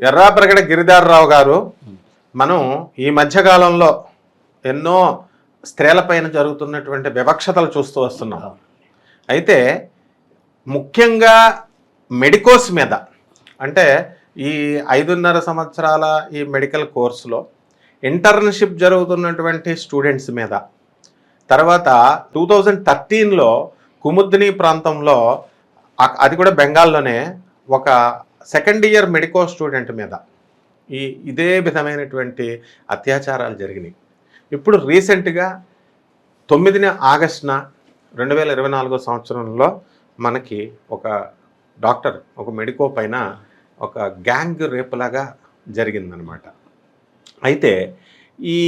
ఎర్రాప్రగడ గిరిధారరావు గారు మనం ఈ మధ్యకాలంలో ఎన్నో స్త్రీలపైన జరుగుతున్నటువంటి వివక్షతలు చూస్తూ వస్తున్నాం. అయితే ముఖ్యంగా మెడికోస్ మీద అంటే ఈ ఐదున్నర సంవత్సరాల ఈ మెడికల్ కోర్సులో ఇంటర్న్షిప్ జరుగుతున్నటువంటి స్టూడెంట్స్ మీద తర్వాత టూ థౌజండ్ థర్టీన్లో కుముద్ని ప్రాంతంలో అది కూడా బెంగాల్లోనే ఒక సెకండ్ ఇయర్ మెడికో స్టూడెంట్ మీద ఈ ఇదే విధమైనటువంటి అత్యాచారాలు జరిగినాయి. ఇప్పుడు రీసెంట్గా తొమ్మిదిన ఆగస్టున రెండు వేల ఇరవై నాలుగో సంవత్సరంలో మనకి ఒక డాక్టర్ ఒక మెడికో పైన ఒక గ్యాంగ్ రేపులాగా జరిగిందనమాట అయితే ఈ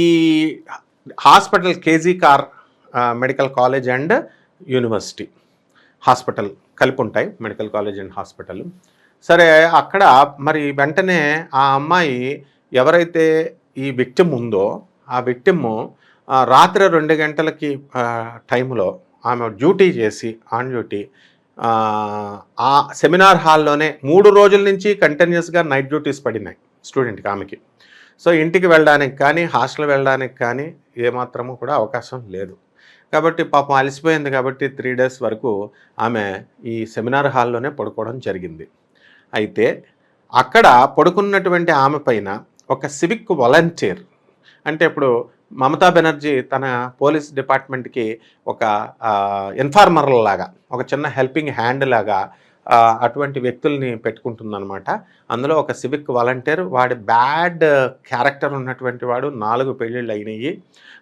hospital KG Kar medical college and university hospital కలిపి ఉంటాయి మెడికల్ కాలేజ్ అండ్ హాస్పిటల్. సరే అక్కడ మరి వెంటనే ఆ అమ్మాయి ఎవరైతే ఈ విక్టిమ్ ఉందో ఆ విక్టిమ్ రాత్రి రెండు గంటలకి టైంలో ఆమె డ్యూటీ చేసి ఆన్ డ్యూటీ ఆ, ఆ సెమినార్ హాల్లోనే మూడు రోజుల నుంచి కంటిన్యూస్గా నైట్ డ్యూటీస్ పడినాయి స్టూడెంట్కి ఆమెకి. సో ఇంటికి వెళ్ళడానికి కానీ హాస్టల్ వెళ్ళడానికి కానీ ఏమాత్రము కూడా అవకాశం లేదు. కాబట్టి పాపం అలసిపోయింది కాబట్టి త్రీ డేస్ వరకు ఆమె ఈ సెమినార్ హాల్లోనే పడుకోవడం జరిగింది. అయితే అక్కడ పడుకున్నటువంటి ఆమె పైన ఒక సివిక్ వాలంటీర్. అంటే ఇప్పుడు మమతా బెనర్జీ తన పోలీస్ డిపార్ట్మెంట్కి ఒక ఇన్ఫార్మర్ లాగా ఒక చిన్న హెల్పింగ్ హ్యాండ్ లాగా అటువంటి వ్యక్తుల్ని పెట్టుకుంటుందన్నమాట. అందులో ఒక సివిక్ వాలంటీర్ వాడి బ్యాడ్ క్యారెక్టర్ ఉన్నటువంటి వాడు నాలుగు పెళ్ళిళ్ళు అయినాయి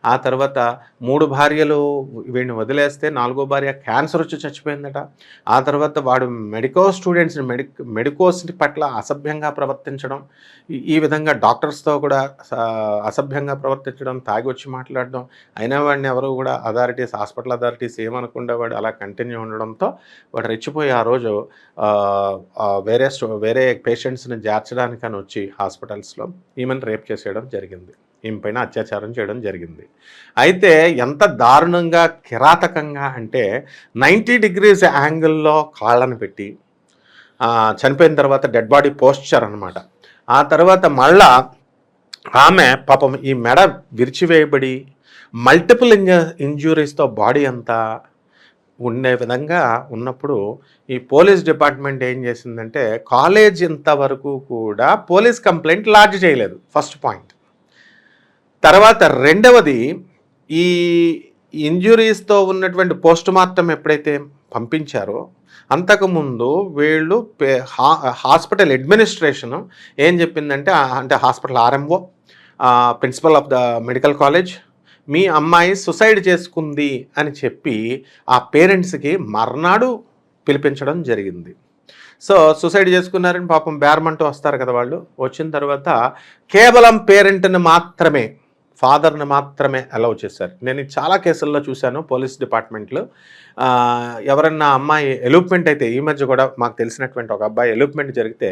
ఆ తర్వాత మూడు భార్యలు వీడిని వదిలేస్తే నాలుగో భార్య క్యాన్సర్ వచ్చి చచ్చిపోయిందట. ఆ తర్వాత వాడు మెడికో స్టూడెంట్స్ని మెడి మెడికోస్ పట్ల అసభ్యంగా ప్రవర్తించడం ఈ- విధంగా డాక్టర్స్తో కూడా అసభ్యంగా ప్రవర్తించడం తాగి వచ్చి మాట్లాడడం అయినా వాడిని ఎవరు కూడా అథారిటీస్ హాస్పిటల్ అథారిటీస్ ఏమనకుండా వాడు అలా కంటిన్యూ ఉండడంతో వాడు రెచ్చిపోయి ఆ రోజు వేరే వేరే పేషెంట్స్ని చేర్చడానికని వచ్చి హాస్పిటల్స్లో ఈమెను రేప్ చేసేయడం జరిగింది. ఈమె పైన అత్యాచారం చేయడం జరిగింది. అయితే ఎంత దారుణంగా కిరాతకంగా అంటే నైంటీ డిగ్రీస్ యాంగిల్లో కాళ్ళను పెట్టి చనిపోయిన తర్వాత డెడ్ బాడీ పోస్చర్ అనమాట ఆ తర్వాత మళ్ళా ఆమె పాపం ఈ మెడ విరిచివేయబడి మల్టిపుల్ ఇంజ ఇంజ్యూరీస్తో బాడీ అంతా ఉండే విధంగా ఉన్నప్పుడు ఈ పోలీస్ డిపార్ట్మెంట్ ఏం చేసిందంటే కాలేజ్ ఇంతవరకు కూడా పోలీస్ కంప్లైంట్ లాడ్జ్ చేయలేదు ఫస్ట్ పాయింట్. తర్వాత రెండవది ఈ ఇంజురీస్తో ఉన్నటువంటి పోస్ట్ మార్టం ఎప్పుడైతే పంపించారో అంతకుముందు వీళ్ళు పే- హా- హాస్పిటల్ అడ్మినిస్ట్రేషన్ ఏం చెప్పిందంటే అంటే hospital RMO principal of the medical college మీ అమ్మాయి సుసైడ్ చేసుకుంది అని చెప్పి ఆ పేరెంట్స్కి మర్నాడు పిలిపించడం జరిగింది. సో సుసైడ్ చేసుకున్నారని పాపం బేరమంటూ వస్తారు కదా వాళ్ళు. వచ్చిన తర్వాత కేవలం పేరెంట్ని మాత్రమే ఫాదర్ని మాత్రమే అలౌ చేశారు. నేను చాలా కేసుల్లో చూశాను పోలీస్ డిపార్ట్మెంట్లో. ఎవరన్నా అమ్మాయి ఎలూప్మెంట్ అయితే ఈ మధ్య కూడా మాకు తెలిసినటువంటి ఒక అబ్బాయి ఎలూప్మెంట్ జరిగితే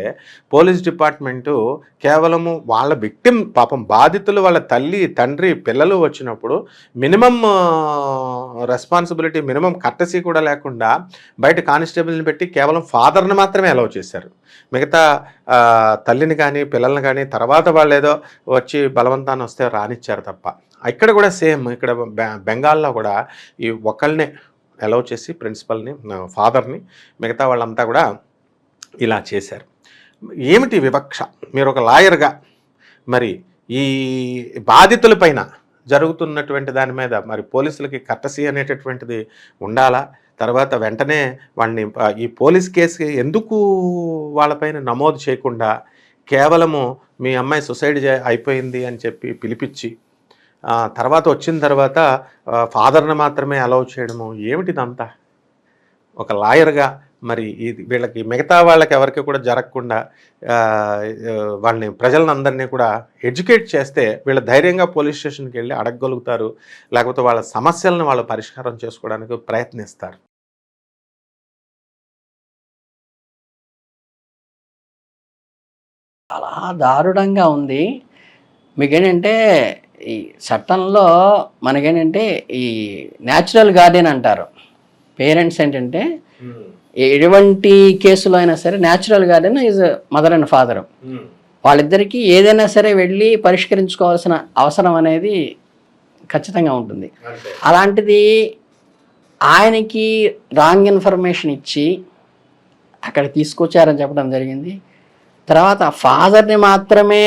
పోలీస్ డిపార్ట్మెంటు కేవలము వాళ్ళ విక్టిమ్ పాపం బాధితులు వాళ్ళ తల్లి తండ్రి పిల్లలు వచ్చినప్పుడు మినిమం రెస్పాన్సిబిలిటీ మినిమం కట్టసీ కూడా లేకుండా బయట కానిస్టేబుల్ని పెట్టి కేవలం ఫాదర్ని మాత్రమే అలౌ చేశారు. మిగతా తల్లిని కానీ పిల్లల్ని కానీ తర్వాత వాళ్ళు ఏదో వచ్చి బలవంతాన్ని వస్తే రానిచ్చారు తప్ప. ఇక్కడ కూడా సేమ్ ఇక్కడ బె- బెంగాల్లో కూడా ఈ ఒకళ్ళనే అలౌ చేసి ప్రిన్సిపల్ని ఫాదర్ని మిగతా వాళ్ళంతా కూడా ఇలా చేశారు. ఏమిటి వివక్ష? మీరు ఒక లాయర్గా మరి ఈ బాధితులపైన జరుగుతున్నటువంటి దాని మీద మరి పోలీసులకి కట్టసి అనేటటువంటిది ఉండాలా? తర్వాత వెంటనే వాళ్ళని ఈ పోలీస్ కేసు ఎందుకు వాళ్ళపైన నమోదు చేయకుండా కేవలము మీ అమ్మాయి సుసైడ్ అయిపోయింది అని చెప్పి పిలిపించి తర్వాత వచ్చిన తర్వాత ఫాదర్ని మాత్రమే అలౌ చేయడము ఏమిటిదంతా ఒక లాయర్గా మరి ఇది వీళ్ళకి మిగతా వాళ్ళకి ఎవరికి కూడా జరగకుండా వాళ్ళని ప్రజలందరినీ కూడా ఎడ్యుకేట్ చేస్తే వీళ్ళు ధైర్యంగా పోలీస్ స్టేషన్కి వెళ్ళి అడగగలుగుతారు లేకపోతే వాళ్ళ సమస్యలను వాళ్ళు పరిష్కారం చేసుకోవడానికి ప్రయత్నిస్తారు. చాలా దారుణంగా ఉంది. మీకేంటంటే ఈ చట్టంలో మనకేంటంటే ఈ న్యాచురల్ గార్డెన్ అంటారు. పేరెంట్స్ ఏంటంటే ఎటువంటి కేసులో అయినా సరే natural guardian is mother and father. వాళ్ళిద్దరికీ ఏదైనా సరే వెళ్ళి పరిష్కరించుకోవాల్సిన అవసరం అనేది ఖచ్చితంగా ఉంటుంది. అలాంటిది ఆయనకి రాంగ్ ఇన్ఫర్మేషన్ ఇచ్చి అక్కడ తీసుకొచ్చారని చెప్పడం జరిగింది. తర్వాత ఫాదర్ని మాత్రమే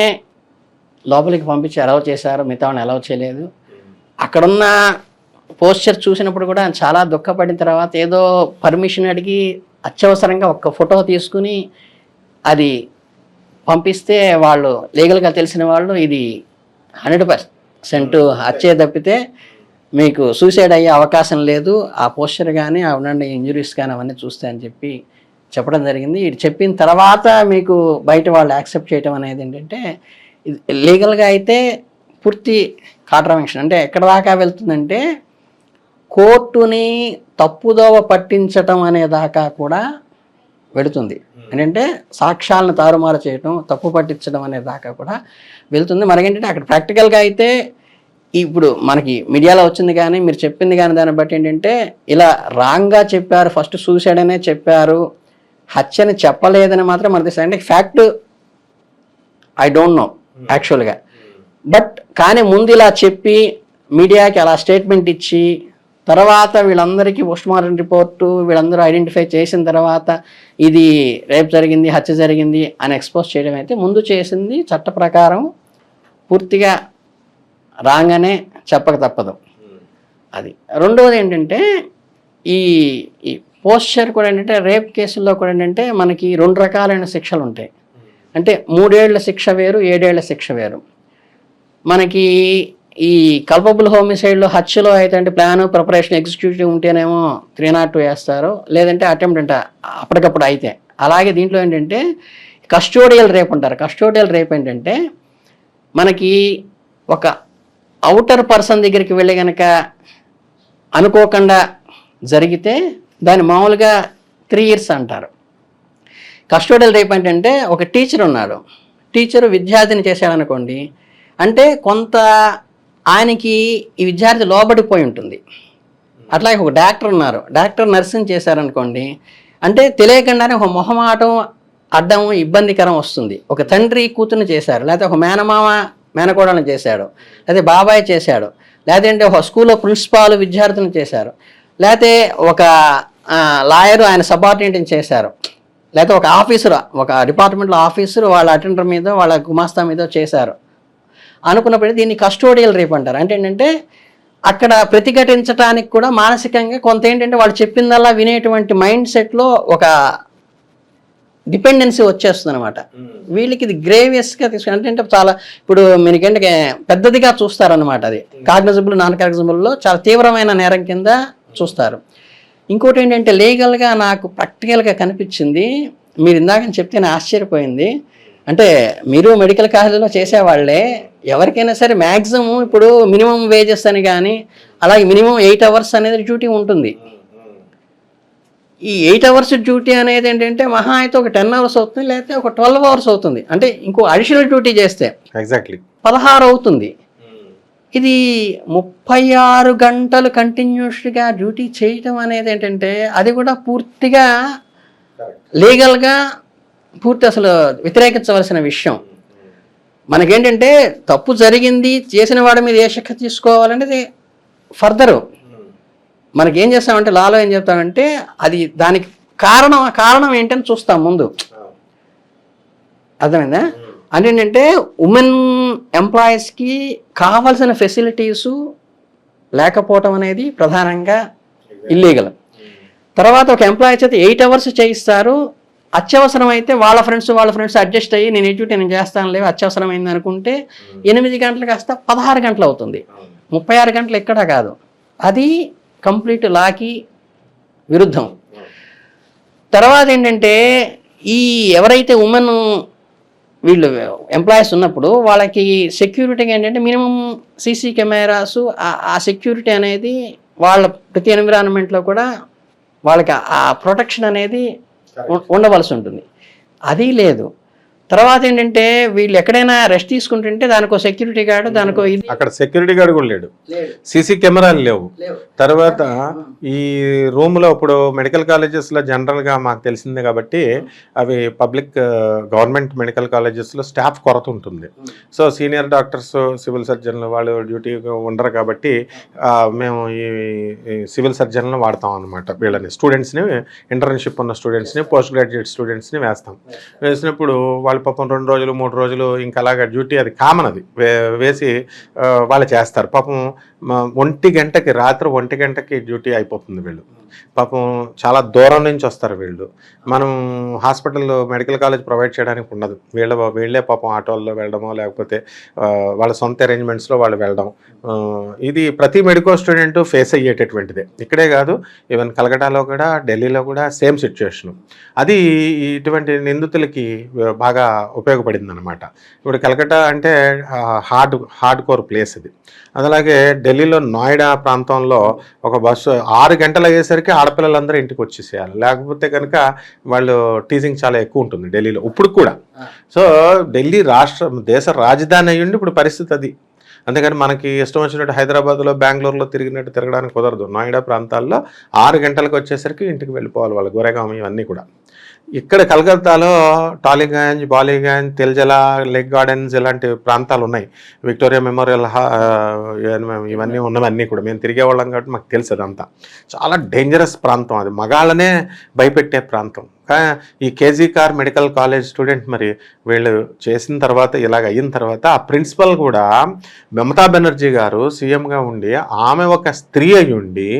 లోపలికి పంపించి అలౌ చేశారు మిగతా వాళ్ళని అలౌ చేయలేదు. అక్కడున్న పోస్చర్ చూసినప్పుడు కూడా ఆయన చాలా దుఃఖపడిన తర్వాత ఏదో పర్మిషన్ అడిగి అత్యవసరంగా ఒక్క ఫోటో తీసుకుని అది పంపిస్తే వాళ్ళు లీగల్గా తెలిసిన వాళ్ళు ఇది హండ్రెడ్ పర్సెంట్ హత్యే తప్పితే మీకు సూసైడ్ అయ్యే అవకాశం లేదు. ఆ పోస్చర్ కానీ అవునండి ఇంజురీస్ కానీ అవన్నీ చూస్తే అని చెప్పి చెప్పడం జరిగింది. ఇది చెప్పిన తర్వాత మీకు బయట వాళ్ళు యాక్సెప్ట్ చేయడం అనేది ఏంటంటే లీగల్గా అయితే పూర్తి కాంట్రవెన్షన్ అంటే ఎక్కడ దాకా వెళ్తుందంటే కోర్టుని తప్పుదోవ పట్టించటం అనే దాకా కూడా వెళుతుంది. ఏంటంటే సాక్ష్యాలను తారుమారు చేయటం తప్పు పట్టించడం అనే దాకా కూడా వెళ్తుంది. మనకేంటంటే అక్కడ ప్రాక్టికల్గా అయితే ఇప్పుడు మనకి మీడియాలో వచ్చింది కానీ మీరు చెప్పింది కానీ దాన్ని బట్టి ఏంటంటే ఇలా రాంగ్గా చెప్పారు ఫస్ట్ సూసైడ్ అనే చెప్పారు హత్యని చెప్పలేదని మాత్రం మనకు తెలుసు అంటే ఫ్యాక్ట్ ఐ డోంట్ నో. యాక్చువల్గా బట్ కానీ ముందు ఇలా చెప్పి మీడియాకి అలా స్టేట్మెంట్ ఇచ్చి తర్వాత వీళ్ళందరికీ పోస్ట్ మార్టం రిపోర్టు వీళ్ళందరూ ఐడెంటిఫై చేసిన తర్వాత ఇది రేపు జరిగింది హత్య జరిగింది అని ఎక్స్పోజ్ చేయడం అయితే ముందు చేసింది చట్ట ప్రకారం పూర్తిగా రాగానే చెప్పక తప్పదు. అది. రెండవది ఏంటంటే ఈ ఈ పోస్చర్ కూడా ఏంటంటే రేప్ కేసుల్లో కూడా ఏంటంటే మనకి రెండు రకాలైన శిక్షలు ఉంటాయి అంటే మూడేళ్ళ శిక్ష వేరు ఏడేళ్ళ శిక్ష వేరు. మనకి ఈ కల్పబుల్ హోమిసైడ్లో హత్యలో అయితే అంటే ప్లాన్ ప్రిపరేషన్ ఎగ్జిక్యూటివ్ ఉంటేనేమో త్రీ నాట్ టూ వేస్తారు. లేదంటే అటెంప్ట్ అంటే అప్పటికప్పుడు అయితే. అలాగే దీంట్లో ఏంటంటే కస్టోడియల్ రేప్ అంటారు. కస్టోడియల్ రేప్ ఏంటంటే మనకి ఒక అవుటర్ పర్సన్ దగ్గరికి వెళ్ళి కనుక అనుకోకుండా జరిగితే దాన్ని మామూలుగా త్రీ ఇయర్స్ అంటారు. కస్టోడియల్ రేప్ ఏంటంటే ఒక టీచర్ ఉన్నాడు టీచరు విద్యార్థిని చేశాడనుకోండి అంటే కొంత ఆయనకి ఈ విద్యార్థి లోబడిపోయి ఉంటుంది. అట్లాగే ఒక డాక్టర్ ఉన్నారు. డాక్టర్ నర్సింగ్ చేశారనుకోండి అంటే తెలియకుండానే ఒక మొహమాటం అడ్డం ఇబ్బందికరం వస్తుంది. ఒక తండ్రి కూతుర్ని చేశారు లేకపోతే ఒక మేనమామ మేనకోడలను చేశాడు లేకపోతే బాబాయ్ చేశాడు లేదంటే ఒక స్కూల్లో ప్రిన్సిపాల్ విద్యార్థులను చేశారు లేకపోతే ఒక లాయరు ఆయన సబార్డినేట్ని చేశారు. లేకపోతే ఒక ఆఫీసర్ ఒక డిపార్ట్మెంట్లో ఆఫీసర్ వాళ్ళ అటెండర్ మీద వాళ్ళ గుమాస్తా మీద చేశారు. అనుకున్నప్పుడు దీన్ని కస్టోడియల్ రేప్ అంటారు. అంటే ఏంటంటే అక్కడ ప్రతిఘటించడానికి కూడా మానసికంగా కొంత ఏంటంటే వాళ్ళు చెప్పిందల్లా వినేటువంటి మైండ్ సెట్లో ఒక డిపెండెన్సీ వచ్చేస్తుంది అనమాట వీళ్ళకి ఇది గ్రేవియస్గా తీసుకుని అంటే చాలా ఇప్పుడు మీకేంటే పెద్దదిగా చూస్తారనమాట అది. కాగ్నజబుల్ నాన్ కాగ్నజబుల్లో చాలా తీవ్రమైన నేరం కింద చూస్తారు. ఇంకోటి ఏంటంటే లీగల్గా నాకు ప్రాక్టికల్గా కనిపించింది. మీరు ఇందాక చెప్తే నేను ఆశ్చర్యపోయింది. అంటే మీరు మెడికల్ కాలేజీలో చేసేవాళ్ళే. ఎవరికైనా సరే మ్యాక్సిమం ఇప్పుడు మినిమం వేజెస్ అని కానీ అలాగే మినిమం ఎయిట్ అవర్స్ అనేది డ్యూటీ ఉంటుంది. ఈ ఎయిట్ అవర్స్ డ్యూటీ అనేది ఏంటంటే మహా అయితే ఒక టెన్ అవర్స్ అవుతుంది లేకపోతే ఒక ట్వెల్వ్ అవర్స్ అవుతుంది. అంటే ఇంకో అడిషనల్ డ్యూటీ చేస్తే ఎగ్జాక్ట్లీ. పదహారు అవుతుంది. ఇది ముప్పై ఆరు గంటలు కంటిన్యూస్గా డ్యూటీ చేయటం అనేది ఏంటంటే అది కూడా పూర్తిగా లీగల్గా పూర్తి అసలు వ్యతిరేకించవలసిన విషయం. మనకేంటంటే తప్పు జరిగింది చేసిన వాడి మీద ఏ శిక్ష తీసుకోవాలనేది ఫర్దరు. మనకేం చేస్తామంటే లాలో ఏం చెప్తామంటే అది దానికి కారణం కారణం ఏంటని చూస్తాం ముందు. అర్థమైందా? అంటే ఏంటంటే ఉమెన్ ఎంప్లాయీస్కి కావాల్సిన ఫెసిలిటీసు లేకపోవటం అనేది ప్రధానంగా ఇల్లీగల్ తర్వాత ఒక ఎంప్లాయీ చేత ఎయిట్ అవర్స్ చేయిస్తారు. అత్యవసరం అయితే వాళ్ళ ఫ్రెండ్స్ వాళ్ళ ఫ్రెండ్స్ అడ్జస్ట్ అయ్యి నేను ఎటు నేను చేస్తాను లేవు అత్యవసరమైంది అనుకుంటే ఎనిమిది గంటలు కాస్త పదహారు గంటలు అవుతుంది. ముప్పై ఆరు గంటలు ఎక్కడా కాదు. అది కంప్లీట్ లాకి విరుద్ధం. తర్వాత ఏంటంటే ఈ ఎవరైతే ఉమెన్ వీళ్ళు ఎంప్లాయీస్ ఉన్నప్పుడు వాళ్ళకి సెక్యూరిటీగా ఏంటంటే మినిమం సీసీ కెమెరాస్ ఆ సెక్యూరిటీ అనేది వాళ్ళ ప్రతి ఎన్విరాన్మెంట్లో కూడా వాళ్ళకి ఆ ప్రొటెక్షన్ అనేది ఉండవలసి ఉంటుంది. అది లేదు. తర్వాత ఏంటంటే వీళ్ళు ఎక్కడైనా రెస్ట్ తీసుకుంటుంటే దానికో సెక్యూరిటీ గార్డు దానికో ఇది. అక్కడ సెక్యూరిటీ గార్డ్ కూడా లేడు. సీసీ కెమెరాలు లేవు. తర్వాత ఈ రూమ్లో ఇప్పుడు మెడికల్ కాలేజెస్లో జనరల్గా మాకు తెలిసిందే కాబట్టి అవి పబ్లిక్ గవర్నమెంట్ మెడికల్ కాలేజెస్లో స్టాఫ్ కొరత ఉంటుంది. సో సీనియర్ డాక్టర్స్ సివిల్ సర్జన్లు వాళ్ళు డ్యూటీ ఉండరు కాబట్టి ఆ, మేము ఈ ఈ సివిల్ సర్జన్లను వాడతాం అనమాట వీళ్ళని స్టూడెంట్స్ని ఇంటర్న్షిప్ ఉన్న స్టూడెంట్స్ని పోస్ట్ గ్రాడ్యుయేట్ స్టూడెంట్స్ని వేస్తాం. వేసినప్పుడు వాళ్ళ పాపం రెండు రోజులు మూడు రోజులు ఇంకా అలాగా డ్యూటీ అది కామన్ అది. వే- వేసి వాళ్ళు చేస్తారు. పాపం ఒంటి గంటకి రాత్రి ఒంటి గంటకి డ్యూటీ అయిపోతుంది వీళ్ళు. పాపం చాలా దూరం నుంచి వస్తారు వీళ్ళు. మనం హాస్పిటల్లో మెడికల్ కాలేజ్ ప్రొవైడ్ చేయడానికి ఉండదు. వీళ్ళ వీళ్ళే పాపం ఆటోల్లో వెళ్ళడమో లేకపోతే వాళ్ళ సొంత అరేంజ్మెంట్స్లో వాళ్ళు వెళ్ళడం. ఇది ప్రతి మెడికల్ స్టూడెంట్ ఫేస్ అయ్యేటటువంటిదే. ఇక్కడే కాదు ఈవెన్ కలకటాలో కూడా ఢిల్లీలో కూడా సేమ్ సిచ్యువేషన్ అది ఇటువంటి నిందితులకి బాగా ఉపయోగపడింది అనమాట ఇప్పుడు కలకటా అంటే హార్డ్ హార్డ్ కోర్ ప్లేస్ ఇది అలాగే ఢిల్లీలో నోయిడా ప్రాంతంలో ఒక బస్సు ఆరు గంటలు అయ్యేసరికి ఆడపిల్లలందరూ ఇంటికి వచ్చేసేయాలి. లేకపోతే కనుక వాళ్ళు టీజింగ్ చాలా ఎక్కువ ఉంటుంది ఢిల్లీలో ఇప్పుడు కూడా. సో ఢిల్లీ రాష్ట్ర దేశ రాజధాని అయ్యుండి ఇప్పుడు పరిస్థితి అది. అంతేకాని మనకి ఇష్టం వచ్చినట్టు హైదరాబాద్లో బెంగళూరులో తిరిగినట్టు తిరగడానికి కుదరదు. నోయిడా ప్రాంతాల్లో ఆరు గంటలకు వచ్చేసరికి ఇంటికి వెళ్ళిపోవాలి వాళ్ళు గొరెగాం ఇవన్నీ కూడా. ఇక్కడ కలకత్తాలో టాలీగంజ్ బాలీగంజ్ తెల్జల లెగ్ గార్డెన్స్ ఇలాంటి ప్రాంతాలు ఉన్నాయి. విక్టోరియా మెమోరియల్ ఇవన్నీ- ఉన్నవన్నీ కూడా. మేము తిరిగే వాళ్ళం కాబట్టి మాకు తెలుసు అదంతా. చాలా డేంజరస్ ప్రాంతం అది. మగాళ్ళనే భయపెట్టే ప్రాంతం. ఈ KG Kar medical college student మరి వీళ్ళు చేసిన తర్వాత ఇలాగ అయిన తర్వాత ఆ ప్రిన్సిపల్ కూడా మమతా బెనర్జీ గారు సీఎంగా ఉండి ఆమె ఒక స్త్రీ అయి ఉండి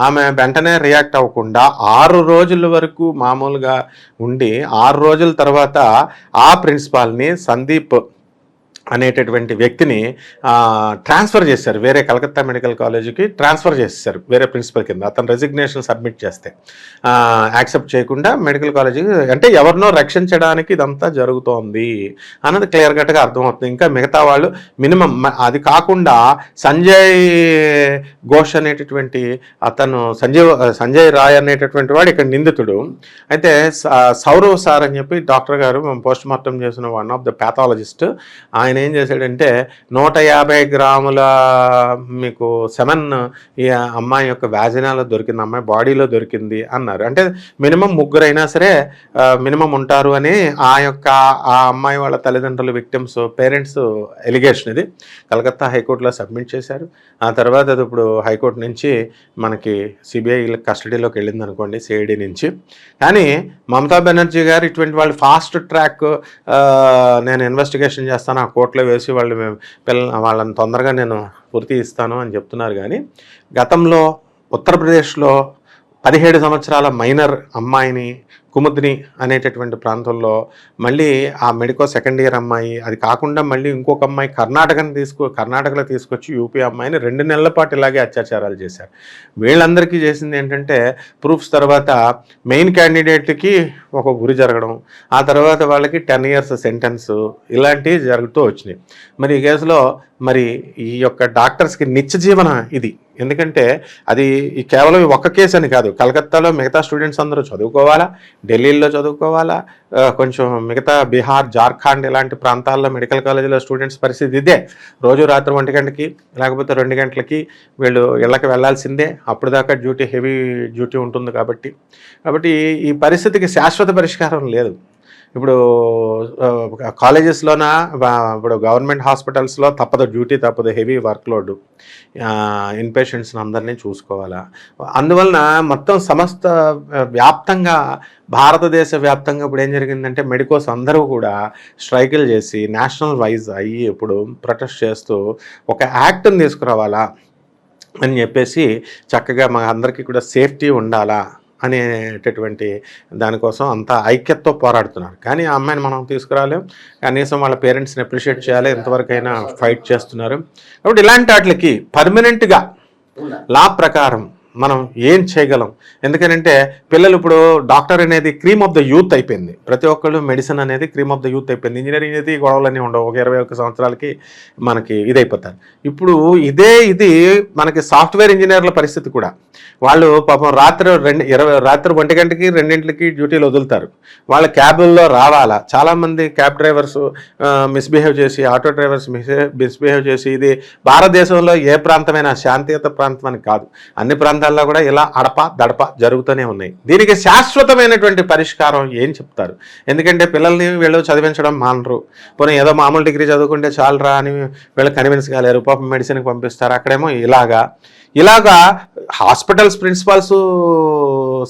ఆమె వెంటనే రియాక్ట్ అవ్వకుండా ఆరు రోజుల వరకు మామూలుగా ఉండి ఆరు రోజుల తర్వాత ఆ ప్రిన్సిపాల్ని సందీప్ అనేటటువంటి వ్యక్తిని ట్రాన్స్ఫర్ చేశారు. వేరే కలకత్తా మెడికల్ కాలేజీకి ట్రాన్స్ఫర్ చేశారు వేరే ప్రిన్సిపల్ కింద. అతను రెసిగ్నేషన్ సబ్మిట్ చేస్తే. యాక్సెప్ట్ చేయకుండా మెడికల్ కాలేజీకి అంటే ఎవరినో రక్షించడానికి ఇదంతా జరుగుతోంది అన్నది క్లియర్ కట్గా అర్థమవుతుంది. ఇంకా మిగతా వాళ్ళు మినిమం అది కాకుండా సంజయ్ ఘోష్ అనేటటువంటి అతను సంజయ్ సంజయ్ రాయ్ అనేటటువంటి వాడు ఇక్కడ నిందితుడు. అయితే స- సౌరవ్ సార్ అని చెప్పి డాక్టర్ గారు పోస్ట్ మార్టం చేసిన వన్ ఆఫ్ ద ప్యాథాలజిస్ట్ ఆయన ఏం చేశాడంటే నూట యాభై గ్రాముల మీకు సెమన్ ఈ అమ్మాయి యొక్క వ్యాజినాలో దొరికింది అమ్మాయి బాడీలో దొరికింది అన్నారు. అంటే మినిమం ముగ్గురైనా సరే మినిమం ఉంటారు అని ఆ యొక్క ఆ అమ్మాయి వాళ్ళ తల్లిదండ్రులు విక్టిమ్స్ పేరెంట్స్ ఎలిగేషన్ ఇది. కలకత్తా హైకోర్టులో సబ్మిట్ చేశారు. ఆ తర్వాత అది ఇప్పుడు హైకోర్టు నుంచి మనకి సిబిఐ కస్టడీలోకి వెళ్ళింది అనుకోండి సిఐడి నుంచి. కానీ మమతా బెనర్జీ గారు ఇటువంటి వాళ్ళు ఫాస్ట్ ట్రాక్ నేను ఇన్వెస్టిగేషన్ చేస్తాను ఆ కోర్టులో వేసి వాళ్ళు మేము పిల్ల వాళ్ళని తొందరగా నేను పూర్తి ఇస్తాను అని చెప్తున్నారు. కానీ గతంలో ఉత్తరప్రదేశ్లో పదిహేడు సంవత్సరాల మైనర్ అమ్మాయిని కుముద్ని అనేటటువంటి ప్రాంతంలో మళ్ళీ ఆ మెడికో సెకండ్ ఇయర్ అమ్మాయి అది కాకుండా మళ్ళీ ఇంకొక అమ్మాయి కర్ణాటకని తీసుకు కర్ణాటకలో తీసుకొచ్చి యూపీ అమ్మాయిని రెండు నెలల పాటు ఇలాగే అత్యాచారాలు చేశారు. వీళ్ళందరికీ చేసింది ఏంటంటే ప్రూఫ్స్ తర్వాత మెయిన్ క్యాండిడేట్కి ఒక గురి జరగడం ఆ తర్వాత వాళ్ళకి టెన్ ఇయర్స్ సెంటెన్స్ ఇలాంటివి జరుగుతూ వచ్చినాయి. మరి ఈ కేసులో మరి ఈ యొక్క డాక్టర్స్కి నిత్య జీవన ఇది. ఎందుకంటే అది కేవలం ఒక్క కేసు అని కాదు కలకత్తాలో మిగతా స్టూడెంట్స్ అందరూ చదువుకోవాలా ఢిల్లీలో చదువుకోవాలా? కొంచెం మిగతా బీహార్ జార్ఖండ్ ఇలాంటి ప్రాంతాల్లో మెడికల్ కాలేజీలో స్టూడెంట్స్ పరిస్థితి ఇదే. రోజు రాత్రి ఒంటి గంటకి లేకపోతే రెండు గంటలకి వీళ్ళు ఇళ్ళకి వెళ్ళాల్సిందే. అప్పుడు దాకా డ్యూటీ హెవీ డ్యూటీ ఉంటుంది కాబట్టి. కాబట్టి ఈ పరిస్థితికి శాశ్వత పరిష్కారం లేదు. ఇప్పుడు కాలేజెస్లోన ఇప్పుడు గవర్నమెంట్ హాస్పిటల్స్లో తప్పదు డ్యూటీ తప్పదు హెవీ వర్క్లోడ్ ఇన్ పేషెంట్స్ని అందరినీ చూసుకోవాలా. అందువలన మొత్తం సమస్త వ్యాప్తంగా భారతదేశ వ్యాప్తంగా ఇప్పుడు ఏం జరిగిందంటే మెడికోస్ అందరూ కూడా స్ట్రైకులు చేసి నేషనల్ వైజ్ అయ్యి ఇప్పుడు ప్రొటెస్ట్ చేస్తూ ఒక యాక్ట్ని తీసుకురావాలా అని చెప్పేసి చక్కగా మా అందరికీ కూడా సేఫ్టీ ఉండాలా. అనేటటువంటి దానికోసం అంతా ఐక్యతతో పోరాడుతున్నారు. కానీ ఆ అమ్మాయిని మనం తీసుకురాలేం. కనీసం వాళ్ళ పేరెంట్స్ని అప్రిషియేట్ చేయాలి. ఎంతవరకైనా ఫైట్ చేస్తున్నారు. కాబట్టి ఇలాంటి వాటికి పర్మనెంట్గా లా ప్రకారం మనం ఏం చేయగలం? ఎందుకనంటే పిల్లలు ఇప్పుడు డాక్టర్ అనేది క్రీమ్ ఆఫ్ ద యూత్ అయిపోయింది. ప్రతి ఒక్కళ్ళు మెడిసిన్ అనేది క్రీమ్ ఆఫ్ ద యూత్ అయిపోయింది. ఇంజనీరింగ్ అనేది గొడవలన్నీ ఉండవు. ఒక ఇరవై ఒక్క సంవత్సరాలకి మనకి ఇదైపోతారు. ఇప్పుడు ఇదే ఇది మనకి సాఫ్ట్వేర్ ఇంజనీర్ల పరిస్థితి కూడా. వాళ్ళు పాపం రాత్రి రెండు ఇరవై రాత్రి ఒంటి గంటకి రెండింటికి డ్యూటీలు వదులుతారు. వాళ్ళ క్యాబుల్లో రావాలా? చాలామంది క్యాబ్ డ్రైవర్స్ మిస్బిహేవ్ చేసి ఆటో డ్రైవర్స్ మిస్బిహేవ్ చేసి ఇది భారతదేశంలో ఏ ప్రాంతమైనా శాంతియుత ప్రాంతం అని కాదు. అన్ని ప్రాంతాల్లో కూడా ఇలా అడప దడప జరుగుతూనే ఉన్నాయి. దీనికి శాశ్వతమైనటువంటి పరిష్కారం ఏం చెప్తారు? ఎందుకంటే పిల్లల్ని వీళ్ళు చదివించడం మానరు. పోనీ ఏదో మామూలు డిగ్రీ చదువుకుంటే చాలరా అని వీళ్ళు కన్విన్స్ కాలేరు. పాపం మెడిసిన్కి పంపిస్తారు? అక్కడేమో ఇలాగా. ఇలాగా హాస్పిటల్స్ ప్రిన్సిపాల్స్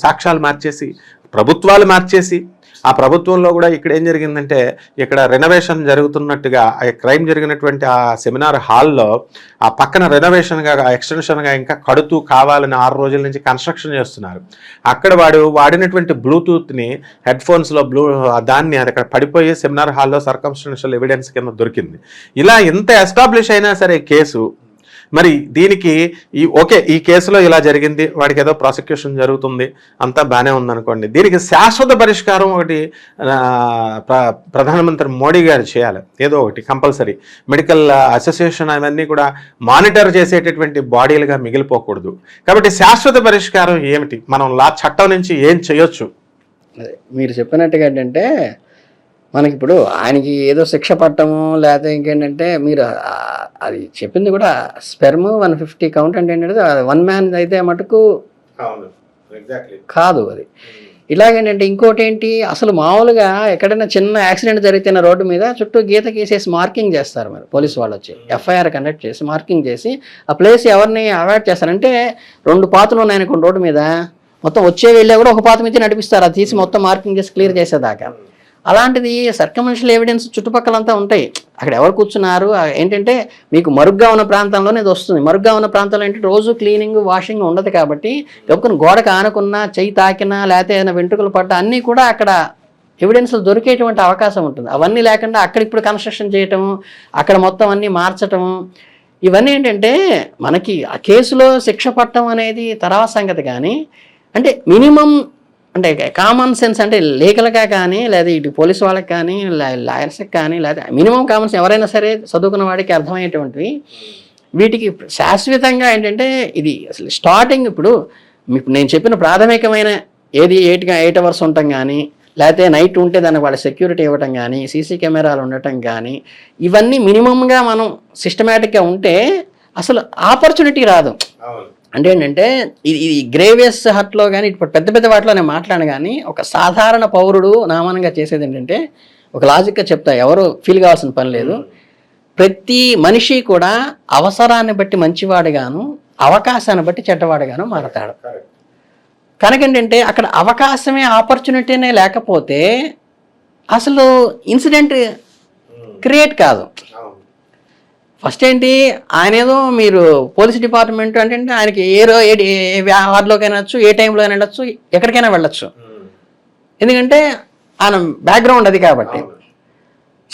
సాక్ష్యాలు మార్చేసి ప్రభుత్వాలు మార్చేసి ఆ ప్రభుత్వంలో కూడా ఇక్కడ ఏం జరిగిందంటే ఇక్కడ రెనోవేషన్ జరుగుతున్నట్టుగా ఆ క్రైమ్ జరిగినటువంటి ఆ సెమినార్ హాల్లో ఆ పక్కన రెనోవేషన్గా ఎక్స్టెన్షన్గా ఇంకా కడుతూ కావాలని ఆరు రోజుల నుంచి కన్స్ట్రక్షన్ చేస్తున్నారు. అక్కడ వాడు వాడినటువంటి బ్లూటూత్ని హెడ్ ఫోన్స్లో బ్లూ దాన్ని అది అక్కడ పడిపోయి సెమినార్ హాల్లో సర్కంస్టెన్షియల్ ఎవిడెన్స్ కింద దొరికింది. ఇలా ఎంత ఎస్టాబ్లిష్ అయినా సరే కేసు మరి దీనికి ఈ ఓకే ఈ కేసులో ఇలా జరిగింది వాడికి ఏదో ప్రాసిక్యూషన్ జరుగుతుంది అంతా బాగానే ఉందనుకోండి. దీనికి శాశ్వత పరిష్కారం ఒకటి ప్ర- ప్రధానమంత్రి మోడీ గారు చేయాలి. ఏదో ఒకటి కంపల్సరీ. మెడికల్ అసోసియేషన్ అవన్నీ కూడా మానిటర్ చేసేటటువంటి బాడీలుగా మిగిలిపోకూడదు. కాబట్టి శాశ్వత పరిష్కారం ఏమిటి? మనం లా చట్టం నుంచి ఏం చేయొచ్చు? మీరు చెప్పినట్టుగా ఏంటంటే మనకి ఇప్పుడు ఆయనకి ఏదో శిక్ష పట్టము లేకపోతే ఇంకేంటంటే మీరు అది చెప్పింది కూడా స్పెర్మ్ వన్ ఫిఫ్టీ కౌంట్ అంటే ఏంటంటే వన్ మ్యాన్ అయితే మటుకు కాదు అది. ఇలాగేంటంటే ఇంకోటి ఏంటి అసలు మామూలుగా ఎక్కడైనా చిన్న యాక్సిడెంట్ జరిగితే రోడ్డు మీద చుట్టూ గీత గీసేసి మార్కింగ్ చేస్తారు మరి పోలీసు వాళ్ళు వచ్చి. ఎఫ్ఐఆర్ కండక్ట్ చేసి మార్కింగ్ చేసి ఆ ప్లేస్ ఎవరిని అవాయిడ్ చేస్తారంటే రెండు పాతలు ఉన్నాయనుకోండి రోడ్డు మీద మొత్తం వచ్చే వెళ్ళే కూడా ఒక పాత మీద నడిపిస్తారు. అది తీసి మొత్తం మార్కింగ్ చేసి క్లియర్ చేసేదాకా. అలాంటిది సర్కమన్షియల్ ఎవిడెన్స్ చుట్టుపక్కలంతా ఉంటాయి. అక్కడ ఎవరు కూర్చున్నారు? ఏంటంటే మీకు మరుగ్గా ఉన్న ప్రాంతంలోనే ఇది వస్తుంది. మరుగ్గా ఉన్న ప్రాంతంలో ఏంటంటే రోజు క్లీనింగ్ వాషింగ్ ఉండదు కాబట్టి ఒక్కరిని గోడకు ఆనుకున్నా చెయ్యి తాకినా లేకపోతే ఏదైనా వెంట్రుకలు పడ్డా అన్నీ కూడా అక్కడ ఎవిడెన్స్లు దొరికేటువంటి అవకాశం ఉంటుంది. అవన్నీ లేకుండా అక్కడ ఇప్పుడు కన్స్ట్రక్షన్ చేయటం అక్కడ మొత్తం అన్నీ మార్చటం ఇవన్నీ ఏంటంటే మనకి ఆ కేసులో శిక్ష పట్టడం అనేది తర్వాత సంగతి కానీ అంటే మినిమం అంటే కామన్ సెన్స్ అంటే లీగల్గా కానీ లేదా ఇటు పోలీస్ వాళ్ళకి కానీ లాయర్స్కి కానీ లేదా మినిమం కామన్ సెన్స్ ఎవరైనా సరే చదువుకున్న వాడికి అర్థమయ్యేటువంటివి. వీటికి శాశ్వతంగా ఏంటంటే ఇది అసలు స్టార్టింగ్ ఇప్పుడు మీకు నేను చెప్పిన ప్రాథమికమైన ఏది ఎయిట్ ఎయిట్ అవర్స్ ఉండటం కానీ లేకపోతే నైట్ ఉంటే దానికి వాళ్ళ సెక్యూరిటీ ఇవ్వటం కానీ సీసీ కెమెరాలు ఉండటం కానీ ఇవన్నీ మినిమంగా మనం సిస్టమేటిక్గా ఉంటే అసలు ఆపర్చునిటీ రాదు. అంటే ఏంటంటే ఇది ఇది గ్రేవియస్ హట్లో కానీ ఇప్పుడు పెద్ద పెద్ద వాటిలో నేను మాట్లాడను కానీ ఒక సాధారణ పౌరుడు నామానంగా చేసేది ఏంటంటే ఒక లాజిక్గా చెప్తా ఎవరు ఫీల్ కావాల్సిన పని లేదు. ప్రతి మనిషి కూడా అవసరాన్ని బట్టి మంచివాడిగాను అవకాశాన్ని బట్టి చెడ్డవాడిగాను మారతాడు. కనుక ఏంటంటే అక్కడ అవకాశమే ఆపర్చునిటీనే లేకపోతే అసలు ఇన్సిడెంట్ క్రియేట్ కాదు. ఫస్ట్ ఏంటి ఆయన ఏదో మీరు పోలీస్ డిపార్ట్మెంట్ అంటే ఆయనకి ఏ రో ఏ వార్డులోకైనా వెళ్ళచ్చు ఏ టైంలో అయినా వెళ్ళచ్చు ఎక్కడికైనా వెళ్ళొచ్చు. ఎందుకంటే ఆయన బ్యాక్గ్రౌండ్ అది కాబట్టి.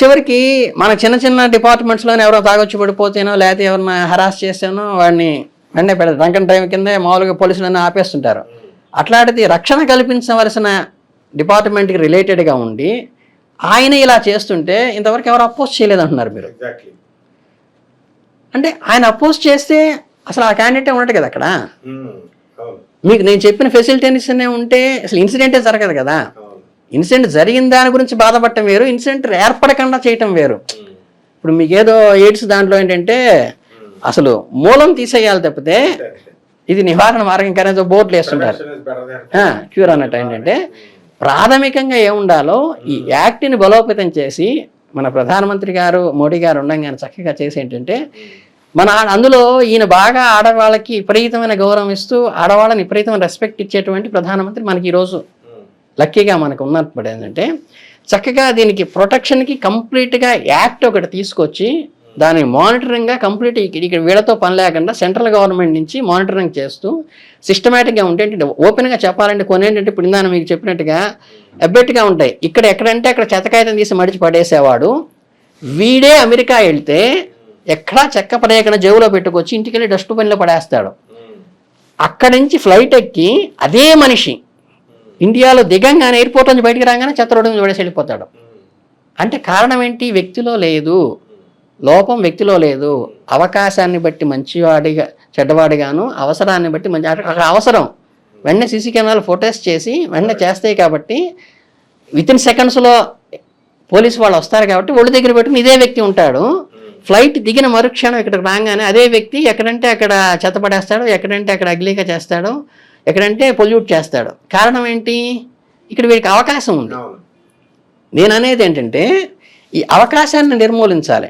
చివరికి మన చిన్న చిన్న డిపార్ట్మెంట్స్లోనే ఎవరో తాగొచ్చి పడిపోతేనో లేకపోతే ఎవరిని హరాస్ చేస్తేనో వాడిని వెంటనే పెడతారు. డ్రంకన్ టైం కిందే మామూలుగా పోలీసులన్నీ ఆపేస్తుంటారు. అట్లాంటిది రక్షణ కల్పించవలసిన డిపార్ట్మెంట్కి రిలేటెడ్గా ఉండి ఆయన ఇలా చేస్తుంటే ఇంతవరకు ఎవరు అపోజ్ చేయలేదంటున్నారు మీరు. అంటే ఆయన అపోజ్ చేస్తే అసలు ఆ క్యాండిడేటే ఉన్నట్టు కదా అక్కడ. మీకు నేను చెప్పిన ఫెసిలిటీస్ ఉంటే అసలు ఇన్సిడెంటే జరగదు కదా. ఇన్సిడెంట్ జరిగిన దాని గురించి బాధపడటం వేరు ఇన్సిడెంట్ ఏర్పడకుండా చేయటం వేరు. ఇప్పుడు మీకు ఏదో ఎయిడ్స్ దాంట్లో ఏంటంటే అసలు మూలం తీసేయాలి తప్పితే ఇది నివారణ మార్గం కానీ బోర్డులు వేస్తుంటారు. క్యూర్ అన్నట్టు ఏంటంటే ప్రాథమికంగా ఏముండాలో ఈ యాక్ట్ని బలోపేతం చేసి మన ప్రధానమంత్రి గారు మోడీ గారు ఉండగానే చక్కగా చేసి ఏంటంటే మన అందులో ఈయన బాగా ఆడవాళ్ళకి విపరీతమైన గౌరవం ఇస్తూ ఆడవాళ్ళని విపరీతమైన రెస్పెక్ట్ ఇచ్చేటువంటి ప్రధానమంత్రి మనకి ఈరోజు లక్కీగా మనకు ఉన్నప్పుడు ఏంటంటే చక్కగా దీనికి ప్రొటెక్షన్కి కంప్లీట్గా యాక్ట్ ఒకటి తీసుకొచ్చి దాని మానిటరింగ్గా కంప్లీట్ ఇక్కడ వీళ్ళతో పని లేకుండా సెంట్రల్ గవర్నమెంట్ నుంచి మానిటరింగ్ చేస్తూ సిస్టమేటిక్గా ఉంటే ఓపెన్గా చెప్పాలంటే కొన్ని ఏంటంటే ఇప్పుడు ఇందాక మీకు చెప్పినట్టుగా అబ్బెట్టుగా ఉంటాయి. ఇక్కడ ఎక్కడంటే అక్కడ చెతకాయితం తీసి మడిచి పడేసేవాడు. వీడే అమెరికా వెళ్తే ఎక్కడా చెక్క పడేయకుండా జేబులో పెట్టుకొచ్చి ఇంటికెళ్ళి డస్ట్బిన్లో డస్ట్ పడేస్తాడు. అక్కడి నుంచి ఫ్లైట్ ఎక్కి అదే మనిషి ఇండియాలో దిగంగానే ఎయిర్పోర్ట్ నుంచి బయటికి రాగానే చెత్త రోడ్డు మీద పడేసి వెళ్ళిపోతాడు. అంటే కారణం ఏంటి? వ్యక్తిలో లేదు. లోపం వ్యక్తిలో లేదు. అవకాశాన్ని బట్టి మంచివాడిగా చెడ్డవాడిగాను అవసరాన్ని బట్టి మంచి అక్కడ అవసరం. వెంటనే సీసీ కెమెరాలు ఫొటోస్ చేసి వెంటనే చేస్తాయి కాబట్టి విత్ ఇన్ సెకండ్స్లో పోలీసు వాళ్ళు వస్తారు కాబట్టి ఒళ్ళు దగ్గర పెట్టుకుని ఇదే వ్యక్తి ఉంటాడు. ఫ్లైట్ దిగిన మరుక్షణం ఇక్కడికి రాగానే అదే వ్యక్తి ఎక్కడంటే అక్కడ చెత్త పడేస్తాడు ఎక్కడంటే అక్కడ అగ్లీగా చేస్తాడు ఎక్కడంటే పొల్యూట్ చేస్తాడు. కారణం ఏంటి? ఇక్కడ వీడికి అవకాశం ఉంది. నేను అనేది ఏంటంటే ఈ అవకాశాన్ని నిర్మూలించాలి.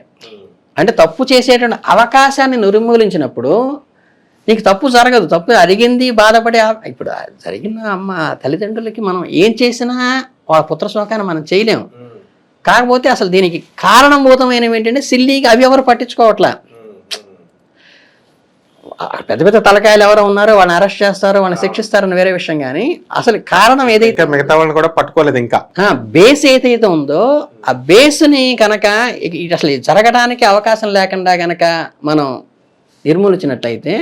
అంటే తప్పు చేసేటువంటి అవకాశాన్ని నిర్మూలించినప్పుడు నీకు తప్పు జరగదు. తప్పు అడిగింది బాధపడి ఇప్పుడు జరిగిన అమ్మ తల్లిదండ్రులకి మనం ఏం చేసినా వాళ్ళ పుత్ర శోకాన్ని మనం చేయలేము. కాకపోతే అసలు దీనికి కారణభూతమైనవి ఏంటంటే సిల్లీగా అవి ఎవరు పట్టించుకోవట్లా? పెద్ద పెద్ద తలకాయలు ఎవరో ఉన్నారో వాళ్ళని అరెస్ట్ చేస్తారో వాళ్ళని శిక్షిస్తారని వేరే విషయం కానీ అసలు కారణం ఏదైతే మిగతా వాళ్ళని కూడా పట్టుకోలేదు ఇంకా. బేస్ ఏదైతే ఉందో ఆ బేస్ని కనుక అసలు జరగడానికి అవకాశం లేకుండా కనుక మనం నిర్మూలించినట్టయితే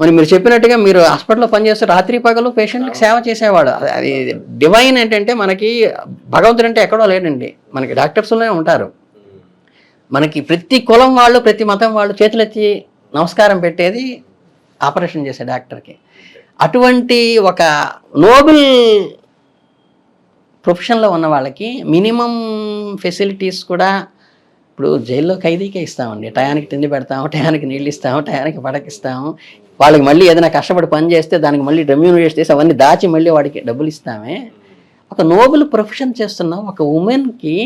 మరి మీరు చెప్పినట్టుగా మీరు హాస్పిటల్లో పనిచేస్తే రాత్రి పగలు పేషెంట్కి సేవ చేసేవాడు. అది- డివైన్ ఏంటంటే మనకి భగవంతుడు అంటే ఎక్కడో లేడండి. మనకి డాక్టర్స్లోనే ఉంటారు. మనకి ప్రతి కులం వాళ్ళు ప్రతి మతం వాళ్ళు చేతులెత్తి నమస్కారం పెట్టేది ఆపరేషన్ చేసే డాక్టర్కి. అటువంటి ఒక నోబెల్ ప్రొఫెషన్లో ఉన్న వాళ్ళకి మినిమం ఫెసిలిటీస్ కూడా ఇప్పుడు జైల్లో ఖైదీకే ఇస్తామండి. టయానికి తిండి పెడతాము టయానికి నీళ్ళు ఇస్తాము టయానికి పడకిస్తాము వాళ్ళకి మళ్ళీ ఏదైనా కష్టపడి పని చేస్తే దానికి మళ్ళీ రెమ్యూనరేట్ చేసి అవన్నీ దాచి మళ్ళీ వాడికి డబ్బులు ఇస్తామే ఒక నోబెల్ ప్రొఫెషన్ చేస్తున్న ఒక ఉమెన్కి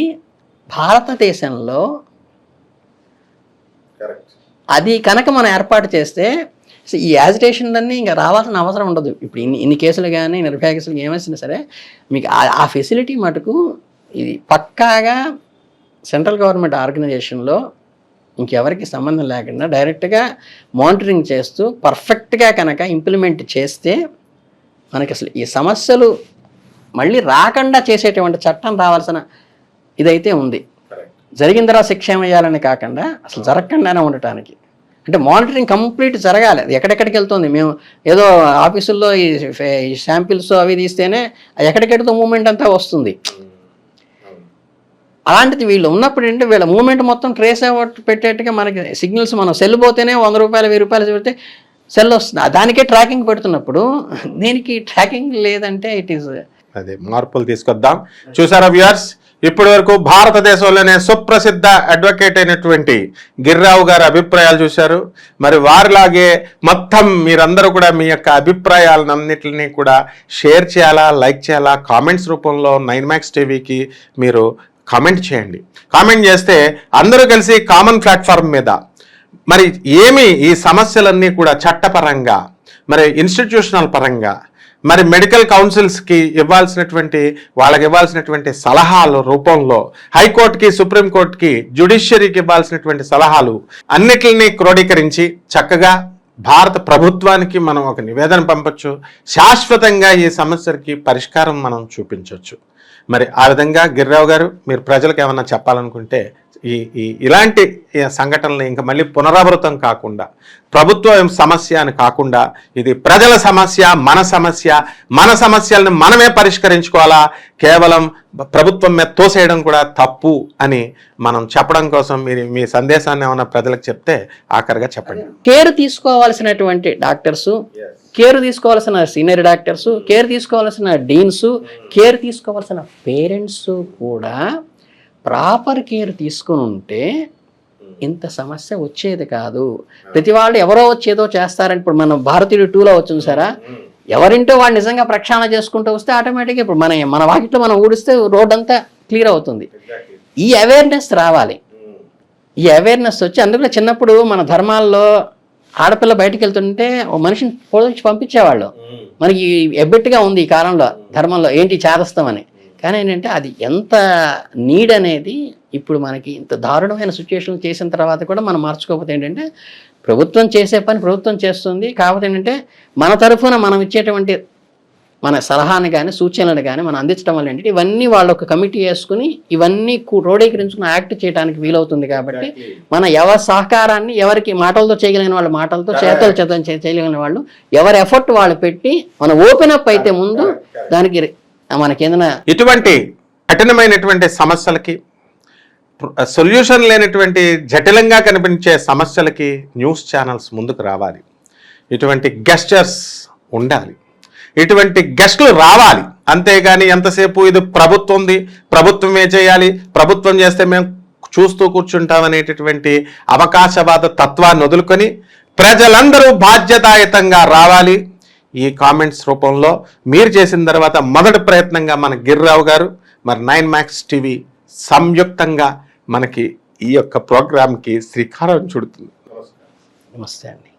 భారతదేశంలో అది కనుక మనం ఏర్పాటు చేస్తే సో ఈ యాజిటేషన్లన్నీ ఇంకా రావాల్సిన అవసరం ఉండదు. ఇప్పుడు ఇన్ని ఇన్ని కేసులు కానీ నిర్భయ కేసులు ఏమైనా సరే మీకు ఆ- ఆ ఫెసిలిటీ మటుకు ఇది పక్కాగా సెంట్రల్ గవర్నమెంట్ ఆర్గనైజేషన్లో ఇంకెవరికి సంబంధం లేకుండా డైరెక్ట్గా మానిటరింగ్ చేస్తూ పర్ఫెక్ట్గా కనుక ఇంప్లిమెంట్ చేస్తే మనకి అసలు ఈ సమస్యలు మళ్ళీ రాకుండా చేసేటువంటి చట్టం రావాల్సిన ఇదైతే ఉంది. జరిగిన తర్వాత శిక్ష వేయాలని కాకుండా అసలు జరగకుండానే ఉండటానికి. అంటే మానిటరింగ్ కంప్లీట్ జరగాలి. అది ఎక్కడెక్కడికి వెళ్తుంది? మేము ఏదో ఆఫీసుల్లో ఈ శాంపిల్స్ అవి తీస్తేనే అది ఎక్కడికెడుతో మూమెంట్ అంతా వస్తుంది. అలాంటిది వీళ్ళు ఉన్నప్పుడు ఏంటంటే వీళ్ళ మూమెంట్ మొత్తం ట్రేస్ అవుట్ పెట్టేట్టుగా మనకి సిగ్నల్స్ మనం సెల్ పోతేనే వంద రూపాయలు వెయ్యి రూపాయలు పెడితే సెల్ వస్తుంది. దానికే ట్రాకింగ్ పెడుతున్నప్పుడు దీనికి ట్రాకింగ్ లేదంటే ఇట్ ఈస్ అదే మార్పులు తీసుకొద్దాం. చూసారా వ్యూయర్స్ ఇప్పటి వరకు భారతదేశంలోనే సుప్రసిద్ధ అడ్వకేట్ అయినటువంటి గిర్రావు గారి అభిప్రాయాలు చూశారు. మరి వారిలాగే మొత్తం మీరందరూ కూడా మీ యొక్క అభిప్రాయాలన్నింటినీ కూడా షేర్ చేయాలా లైక్ చేయాలా? కామెంట్స్ రూపంలో నైన్ మ్యాక్స్ టీవీకి మీరు కామెంట్ చేయండి. కామెంట్ చేస్తే అందరూ కలిసి కామన్ ప్లాట్ఫామ్ మీద మరి ఏమి ఈ సమస్యలన్నీ కూడా చట్టపరంగా మరి ఇన్స్టిట్యూషనల్ పరంగా మరి మెడికల్ కౌన్సిల్స్కి ఇవ్వాల్సినటువంటి వాళ్ళకి ఇవ్వాల్సినటువంటి సలహాలు రూపంలో హైకోర్టుకి సుప్రీంకోర్టుకి జ్యుడిషియరీకి ఇవ్వాల్సినటువంటి సలహాలు అన్నిటిని క్రోడీకరించి చక్కగా భారత ప్రభుత్వానికి మనం ఒక నివేదన పంపచ్చు. శాశ్వతంగా ఈ సమస్యకి పరిష్కారం మనం చూపించవచ్చు మరి ఆ విధంగా గిరిరావు గారు మీరు ప్రజలకు ఏమన్నా చెప్పాలనుకుంటే ఈ ఈ ఇలాంటి సంఘటనలు ఇంకా మళ్ళీ పునరావృతం కాకుండా ప్రభుత్వ సమస్య అని కాకుండా ఇది ప్రజల సమస్య మన సమస్య మన సమస్యలను మనమే పరిష్కరించుకోవాలా? కేవలం ప్రభుత్వం మీద తోసేయడం కూడా తప్పు అని మనం చెప్పడం కోసం మీరు మీ సందేశాన్ని ఏమైనా ప్రజలకు చెప్తే ఆఖరిగా చెప్పండి. కేర్ తీసుకోవాల్సినటువంటి డాక్టర్స్ కేర్ తీసుకోవాల్సిన సీనియర్ డాక్టర్స్ కేర్ తీసుకోవాల్సిన డీన్స్ కేర్ తీసుకోవాల్సిన పేరెంట్స్ కూడా ప్రాపర్ కేర్ తీసుకుని ఉంటే ఇంత సమస్య వచ్చేది కాదు. ప్రతి వాళ్ళు ఎవరో వచ్చి ఏదో చేస్తారని ఇప్పుడు మనం భారతీయుడు టూలో వచ్చింది సారా ఎవరింటో వాడు నిజంగా ప్రక్షాళన చేసుకుంటూ వస్తే ఆటోమేటిక్గా ఇప్పుడు మన మన వాకిట్లో మనం ఊడిస్తే రోడ్ అంతా క్లియర్ అవుతుంది ఈ అవేర్నెస్ రావాలి. ఈ అవేర్నెస్ వచ్చి అందులో చిన్నప్పుడు మన ధర్మాల్లో ఆడపిల్ల బయటకు వెళ్తుంటే ఓ మనిషిని పోల్చి పంపించేవాళ్ళు. మనకి ఎబ్బెట్టుగా ఉంది ఈ కాలంలో ధర్మంలో ఏంటి చేరస్తామని కానీ ఏంటంటే అది ఎంత నీడ్ అనేది ఇప్పుడు మనకి ఇంత దారుణమైన సిచ్యువేషన్ చేసిన తర్వాత కూడా మనం మార్చుకోకపోతే ఏంటంటే ప్రభుత్వం చేసే పని ప్రభుత్వం చేస్తుంది. కాకపోతే ఏంటంటే మన తరఫున మనం ఇచ్చేటువంటి మన సలహాని కానీ సూచనలు కానీ మనం అందించడం వల్ల ఏంటంటే ఇవన్నీ వాళ్ళు ఒక కమిటీ వేసుకుని ఇవన్నీ క్రోడీకరించుకుని యాక్ట్ చేయడానికి వీలవుతుంది కాబట్టి మన ఎవరి సహకారాన్ని ఎవరికి మాటలతో చేయగలిగిన వాళ్ళు మాటలతో చేతలు చేత చేయగలిగిన వాళ్ళు ఎవరి ఎఫర్ట్ వాళ్ళు పెట్టి మన ఓపెన్ అప్ అయితే ముందు దానికి రి- మనకేదైనా ఇటువంటి కఠినమైనటువంటి సమస్యలకి సొల్యూషన్ లేనటువంటి జటిలంగా కనిపించే సమస్యలకి న్యూస్ ఛానల్స్ ముందుకు రావాలి. ఇటువంటి గెస్టర్స్ ఉండాలి. ఇటువంటి గెస్టులు రావాలి. అంతేగాని ఎంతసేపు ఇది ప్రభుత్వంది ప్రభుత్వమే చేయాలి ప్రభుత్వం చేస్తే మేము చూస్తూ కూర్చుంటామనేటటువంటి అవకాశవాద తత్వాన్ని వదులుకొని ప్రజలందరూ బాధ్యతాయుతంగా రావాలి. ఈ కామెంట్స్ రూపంలో మీరు చేసిన తర్వాత మొదటి ప్రయత్నంగా మన గిర్రావు గారు మరి నైన్ మ్యాక్స్ టీవీ సంయుక్తంగా మనకి ఈ యొక్క ప్రోగ్రామ్కి శ్రీకారం చుడుతుంది. నమస్తే అండి.